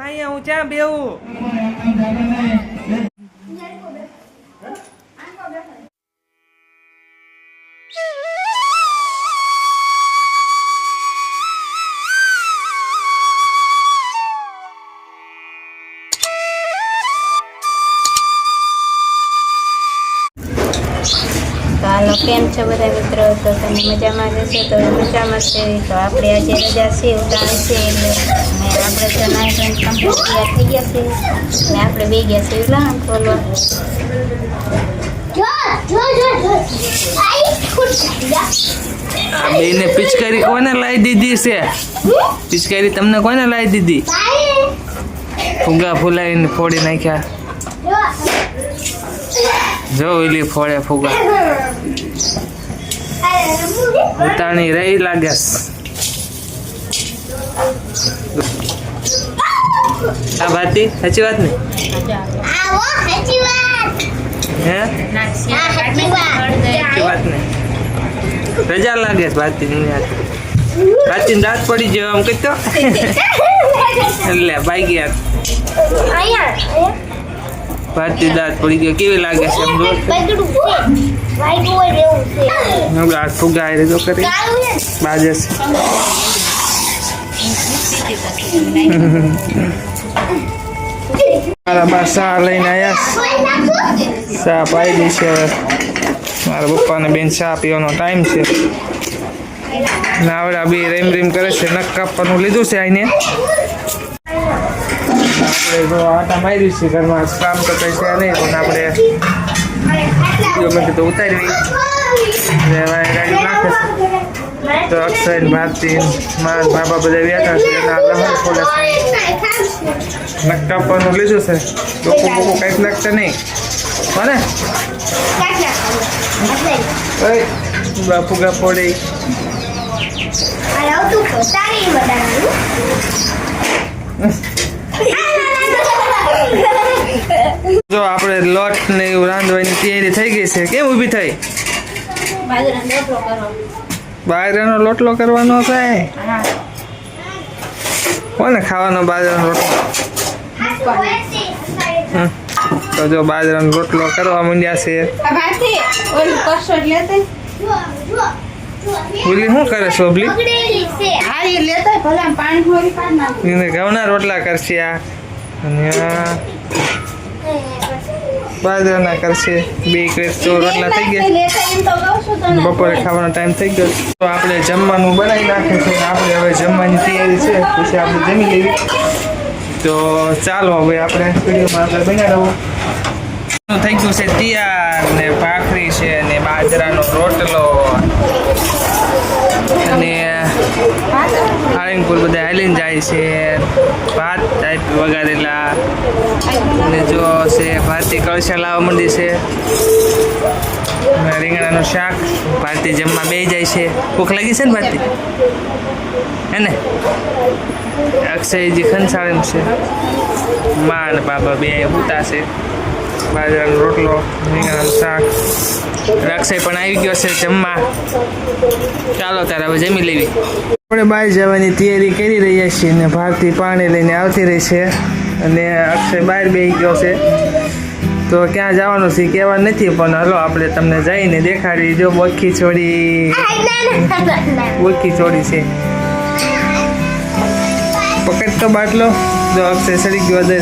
ભાઈ હું ક્યાં બેવું હાલો, કેમ છો બધા મિત્રો? તો તમે મજામાં જશો તો મજામાં છે. તો આપણે આજે રજા છે ઉતાવળ છે, એટલે આપણે તો નાઈ ધોઈને કમ્પ્લીટ તૈયાર થઈ ગયા છે. અને આપણે બે ગયા છે ઉલામ ખોલવા બેને પિચકારી કોને લાવી દીધી છે? પિચકારી તમને કોને લાવી દીધી? ફુગા ફુલાવીને ફોડી નાખ્યા. જો. ઓલી ફોડે ફુગા. ઉતાણી રહી લાગે આ ભાતી સાચી વાત ને? હે? સાચી વાત. ને? રજા લાગે છે ભાતી ભાતી દાંત પડી જાય આમ કહેતો એટલે ભાઈ ગયા. ભારતી દાંત પડી ગયો. કેવી લાગે છે એમ રોજ? આ ફુગા હારે કરી. બાજે છે મારા શા લઈને આવ્યા. શા પાઈ દી છે હવે. મારા પપ્પાને બેન ચા પીવાનો ટાઈમ છે. નાવડા બી રેમ રેમ કરે છે. નખ કાપવાનું લીધું છે આઈને. આપણે આટા માર્યું છે ઘરમાં. કામ તો કઈ છે નહીં, પણ આપણે વીડિયો મેં કીધું ઉતારી તો અક્ષય ભારતી મારા બાબા બધા બેઠા છે. એના લહણ ખોલે છે. નખ કાપવાનું લીધું છે લોકો બોકો કંઈક નાખતા નહીં. ઓય બાપુ ગા જો આપણે લોટ ને એવું રાંધવાની તૈયારી થઈ ગઈ છે. કેમ ઊભી થઈ? બાજરાનો લોટલો કરવાનો. થાય. કોને ખાવાનો બાજરાનો રોટલો. તો જો બાજરાનો રોટલો કરવા માંડ્યા છે. ઓલી શું કરે એને ઘઉંના રોટલા કરશે આ. અને બાજરાના કરશે. બે કઈ તો રોટલા થઈ ગયા. બપોરે ખાવાનો ટાઈમ થઈ ગયો. તો આપણે જમવાનું બનાવી નાખ્યું છે આપણે હવે જમવાની તૈયારી છે. પછી આપણે જમી લેવી તો ચાલો હવે આપણે વિડીયોમાં આપણે બન્યા થઈ ગયું છે તૈયાર ને ભાખરી છે ને બાજરાનો રોટલો. હાળીંગપુર બધા હાલીને જાય છે, ભાત ટાઈપ વગાડેલા. અને જો છે ભારતી કળશા લાવવા માંડી છે. રીંગણાનું શાક ભારતી જમવા બે જાય છે. ભૂખ લાગી છે ને ભારતી હે ને? અક્ષયજી ખંસાળેમ છે. મા અને બાબા બે ઉતા છે. બાજરાનો રોટલો શાક. અને પણ આવી ગયો છે જમવા. ચાલો તારે હવે જમી લેવી. આપણે બહાર જવાની તૈયારી કરી રહ્યા છીએ અને ભારતી પાણી લઈને આવતી રહી છે અને અક્ષય બહાર બેસી ગયો છે. તો ક્યાં જવાનું છે કહેવા નથી, પણ હલો આપણે તમને જઈને દેખાડી જો બોખી છોડી બોખી છોડી છે. પકડ તો બાટલો. જો અક્ષય સડી ગયો અંદર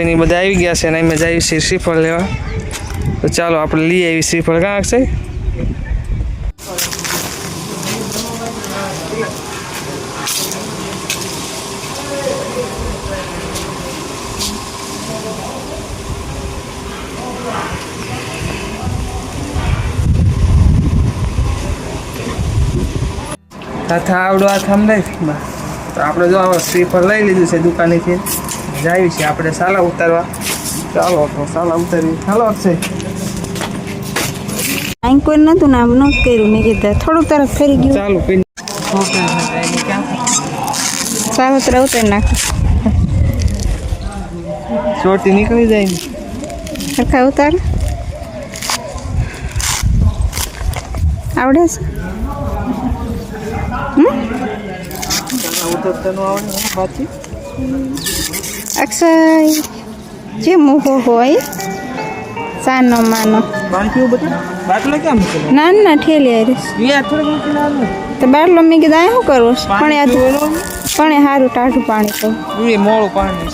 એની બધા આવી ગયા છે અને અમે જઈએ છીએ શ્રીફળ લેવા. તો ચાલો આપણે લઈ આવી શ્રીફળ. કાં છે આવડો આ આમ લઈ તો આપણે જો શ્રીફળ લઈ લીધું છે દુકાનેથી. જાય છે. આપણે સાલા ઉતારવા. ચાલો તો સાલા ઉતારવી ચાલો અક્ષય. અહીં કોઈ નતું ને આમ ન કર્યું. મેં કીધા થોડુંક તરફ ફરી ગયું. ચાલુ સાલો તરફ ઉતારી નાખો. ચોટી નીકળી જાય ને. સરખા ઉતાર. આવડે છે? ઉતરતાનું આવડે પાછી અક્ષય. જે મોહો હોય સાનો માનો. ના ના ઠેલી આવવાનું તો બાટલો મેં કીધું આ શું કરવું? પણ આ પણ સારું ટાઢું પાણી એ મોડું પાણી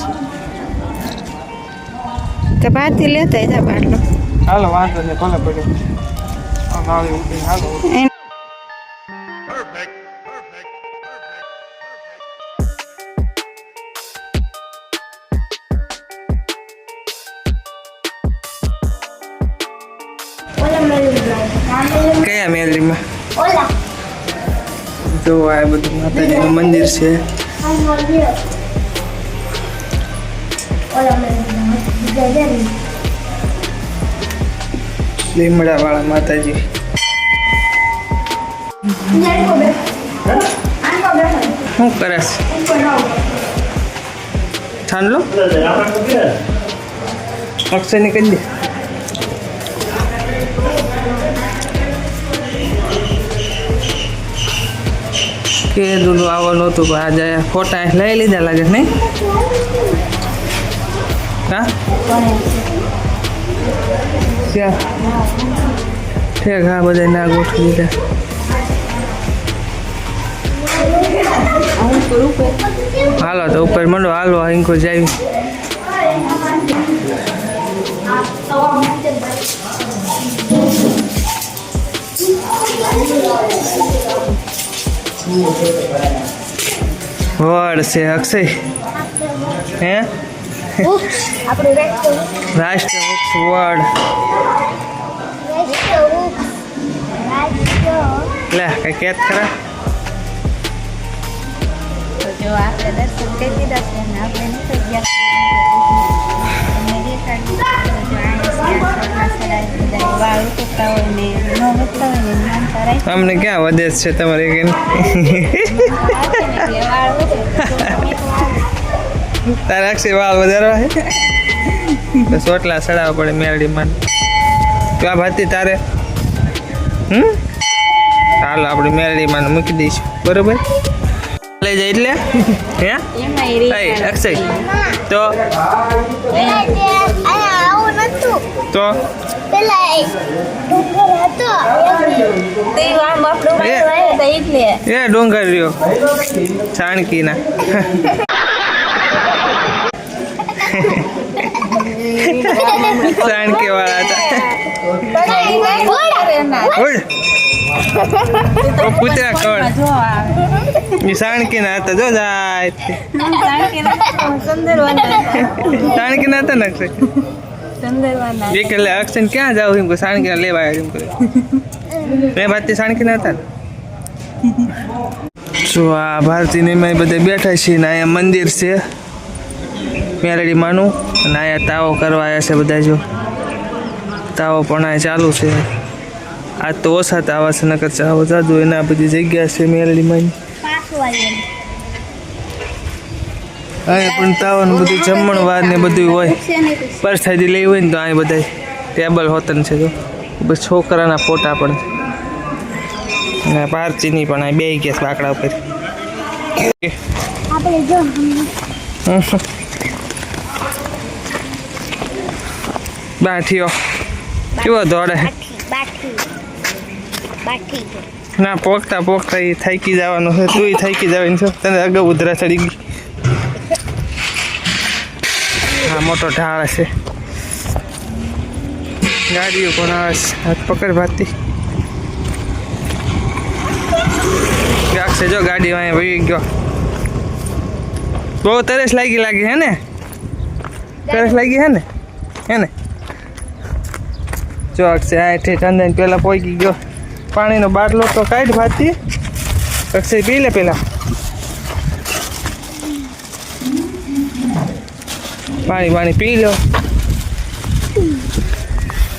તો બહારથી લેતા જા બાટલો. હાલો વાંધો નહીં ભલે પડ્યો હાલો. જો આ બધું માતાજીનું મંદિર છે. લીમડા વાળા માતાજી. શું કરે છે અક્ષયને કહી દે. કે દૂધું આવવાનું હતું, પણ આજે ફોટા લઈ લીધા લાગે નહીં? હા? ક્યાં? ઠેક, હા બધા ના ગોઠવી દીધા. હાલો, તો ઉપર મંડો, હાલો હિંકો જાવી વડ છે અક્ષય. હે? આપણું રાષ્ટ્ર વૃક્ષ વડ. લે કઈ કેત ખરા? જો આપણે દર્શન કરી દીધા છે આપણે નીકળી ગયા અમને ક્યાં વધે છે તમારે કે. તારે અક્ષય વાળ વધારવા છે? તો સોટલા સડાવવા પડે મેરડીમાં. ક્યાં ભાતી તારે? હમ? ચાલો આપણે મેરડીમાં મૂકી દઈશું. બરોબર? લઈ જાય એટલે? હે? અક્ષય. રીત તો? તો તે આમ આપણું એ. વાળ વાળે તો એટલે. એ ડોંગર રહ્યો. ચાણકીના ચાણકી વાળા હતા. ઓય. ઓ કૂતરા કણ? જો આવે. હતા. જો જાય. સુંદર વાના ચાણકીના હતા ને અક્ષય સુંદર વાના એક એટલે અક્ષય ક્યાં જાવ એમ કે ચાણકીના લેવા આવ્યા એમ કે મેં ભારતી ચાણકીના હતા જો આ ભારતી મેં બધે બેઠા છે ને અહીંયા મંદિર છે. મેરડી માનું. અને અહીંયા તાવો કરવા આવ્યા છે બધા જો. તાવો પણ અહીંયા ચાલુ છે. આજ તો ઓછા તાવા છે નકર ચાવો જાદુ એના બધી જગ્યા છે મેરડી માની. અહીંયા પણ તાવન બધું જમણવાર ને બધું હોય. પરસાદી લેવી હોય ને તો અહીં બધા ટેબલ હોતન છે તો બસ છોકરાના ફોટા પણ અને પારચીની પણ અહીં બે ગેસ બાકડા ઉપર. બાઠીઓ કેવો દોડે? ના પોખતા પોખતા એ થાકી જવાનું છે. તું થાકી જવાની છો. તને અગાઉ ઉધરા ચડી ગઈ. હા મોટો ઢાળ છે. ગાડીઓ પણ આવે છે. હાથ પકડ ભાતી. રાખશે જો ગાડી અહીંયા વહી ગયો. બહુ તરસ લાગી લાગી હે ને? તરસ લાગી હે ને? હે ને? જો અક્ષય આ ઠેઠ અંદર પહેલાં પહોંચી ગયો. પાણીનો બાટલો તો કાઢ ભાતી. અક્ષય પી લે પેલા પાણી પાણી પી લો.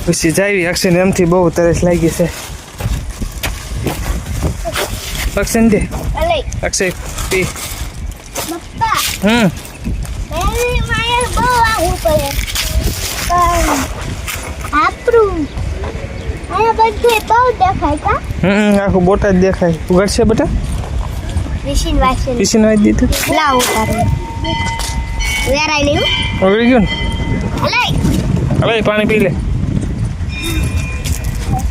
પછી જાવી અક્ષયને એમથી બહુ તરસ લાગી છે. અક્ષય દે. અક્ષય પી. હમ. આખું બોટા જ દેખાય. ઉઘડશે બેટા? પીસીને વાંચી દીધું? લાવ ઉતારું વેરાય નહીં ઓગળી ગયું અલે ને હવે પાણી પી લે.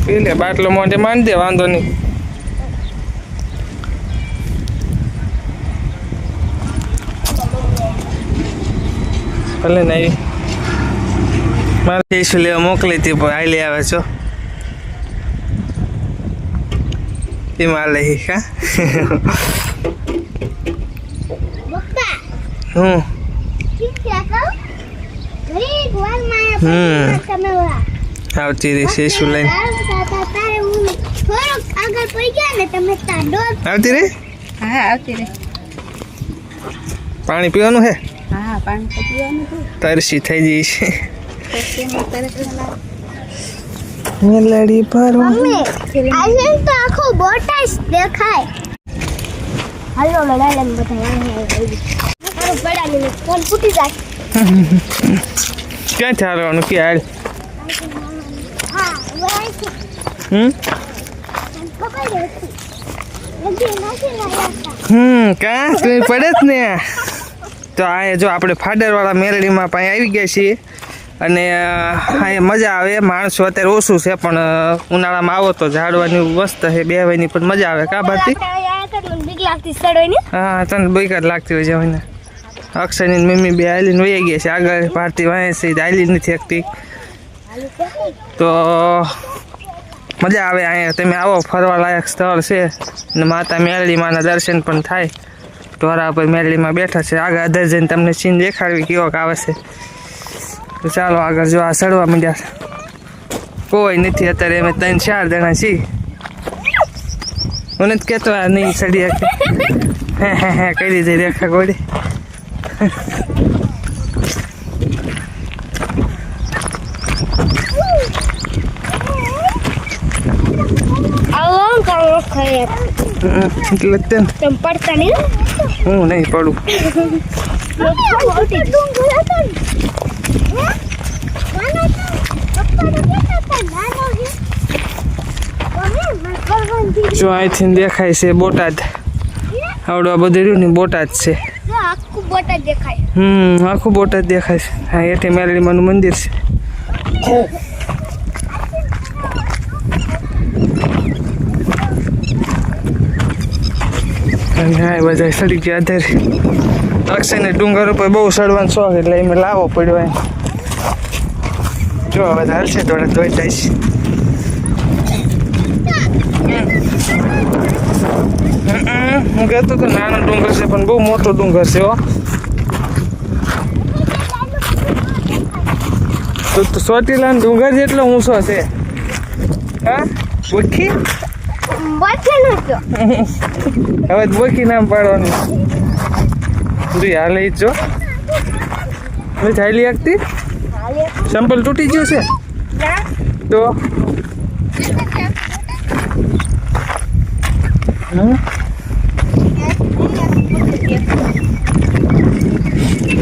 પી લે બાટલો મોઢે માંડી દે વાંધો નહીં. ભલે ને આવી મારે ઈસુ લેવા મોકલી હતી પણ આઈ લઈ આવે છો. લે કા? હું શું છે કહું ઘડીક વાર માયા હમ. આવતી રહીશ ઈસુ લઈને? તારે હું થોડોક આગળ પડી ગયા ને તમે તાડો આવતી રહી? હા આવતી રે પાણી પીવાનું હે? હા પાણી પીવાનું તરસી થઈ જઈશ મેલડી ભરો. મમ્મી આજે તો આખો બોટા જ દેખાય. હાલો લડાઈ લઈને બધા મારું પડાવીને ફોન ફૂટી જાય. ક્યાં ચાલવાનું કે હાલ? હમ? હમ કા? તું પડે જ ને? તો આ જો આપણે ફાડરવાળા મેરડીમાં પાસે આવી ગયા છીએ. અને અહીંયા મજા આવે. માણસો અત્યારે ઓછું છે પણ ઉનાળામાં આવો તો ઝાડવાની મસ્ત છે બેહવાની પણ મજા આવે. કા ભારતી? બીક હા તને બેકાર લાગતી હોય જવાને અક્ષયની મમ્મી બે આઈલીને વહી ગયા છે. આગળ ભારતી વાંહે છે આઈલી નથી શકતી. તો મજા આવે અહીંયા. તમે આવો, ફરવા લાયક સ્થળ છે. અને માતા મેરળીમાંના દર્શન પણ થાય. ઢોરા પર મેરળીમાં બેઠા છે. આગળ અધર જઈને તમને સીન દેખાડવી કેવોક આવે છે. તો ચાલો આગળ જો આ ચડવા માંડ્યા. કોઈ નથી અત્યારે, અમે ત્રણ, ચાર જણા છીએ. મને જ કહેતો આ નહીં ચડી શકે હે હે હે કરી દે રેખા ગોળી? આવો કરો kayak. હમ, એટલે Tempat તે Hmm, nih palu. જો અહીંથી દેખાય છે બોટાદ આવડું આ બધું રહ્યું ને બોટાદ છે જો આખું બોટા હમ બોટાદ દેખાય છે. હા એથી મેલડીમાંનું મંદિર છે. અને આ બધા સડી ગયા આધારે અક્ષયને ડુંગર ઉપર બહુ સડવાનો શોખ એટલે એમ લાવો પડ્યો એમ. જો હવે હાલશે થોડા ધોઈ જાય છે. હમ, હું કહેતો તો નાનો ડુંગર છે પણ બહુ મોટો ડુંગર છે હો તો તો ચોટીલા ડુંગર જેટલો ઊંચો છે. હા? બોખી હવે બોખી નામ પાડવાનું. તું હાલે જ જો. હવે હાલી શકતી સેમ્પલ સંપલ તૂટી ગયું છે? તો?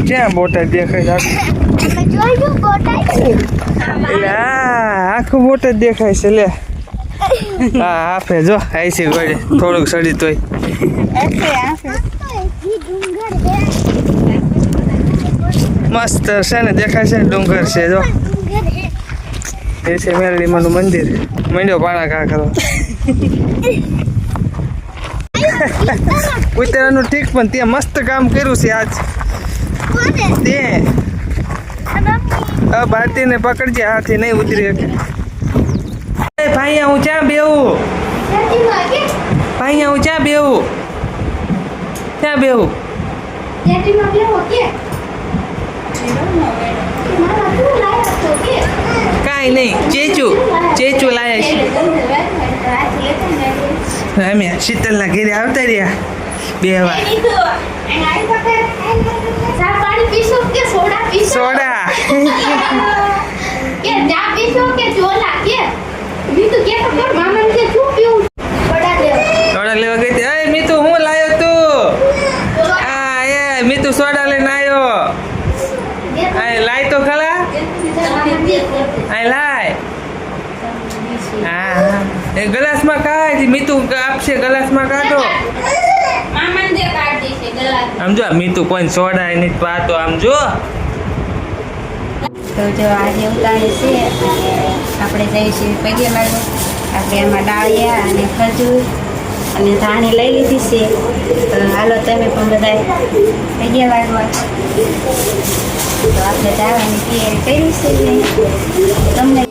ક્યાં બોટા દેખાય છે. બોટ જ આખું દેખાય છે લે. હા આપે જો આઈ છે ગોળે થોડુંક સડી તોય. મસ્ત છે ને દેખાય છે ને ડુંગર છે જો. એ છે મેરડીમાંનું મંદિર. મંડ્યો પાણા કા કરો. ઉતરવાનું ઠીક પણ ત્યાં મસ્ત કામ કર્યું છે આજ. તે. આ ભારતીને પકડજે હાથી નહીં ઉતરી શકે. ભાઈ હું ચા બેવું ભાઈ હું ચા બેવું ક્યાં બેવું કાંઈ નહીં ચેચું ચેચું લાયા છે. અમે શીતલના ઘેરે આવતા રહ્યા બે વાર. સોડા કે ચા પીશો કે ચોલા? કે? બીજું કે તો કર મામાને કે શું પીવું? સોડા દેવ સોડા લેવા ગઈ હતી? મીતુ હું લાયો તું? આ એ મીતુ સોડા લઈને આવ્યો આ લાય તો ખરા? આ લાય. હા. એ ગ્લાસમાં કાઢ મીતુ આપશે ગ્લાસમાં કાઢી. આમ જો મીતુ કોઈ સોડા એની પાતો આમ જો. તો જો આજે ઉતાણી છે અને આપણે જઈશું પગે લાગો આપણે એમાં ડાળિયા અને ખજૂર અને ધાણી લઈ લીધી છે. તો હાલો તમે પણ બધા પગે લાગવા તો આપણે જવાની તૈયારી કરી છે તમને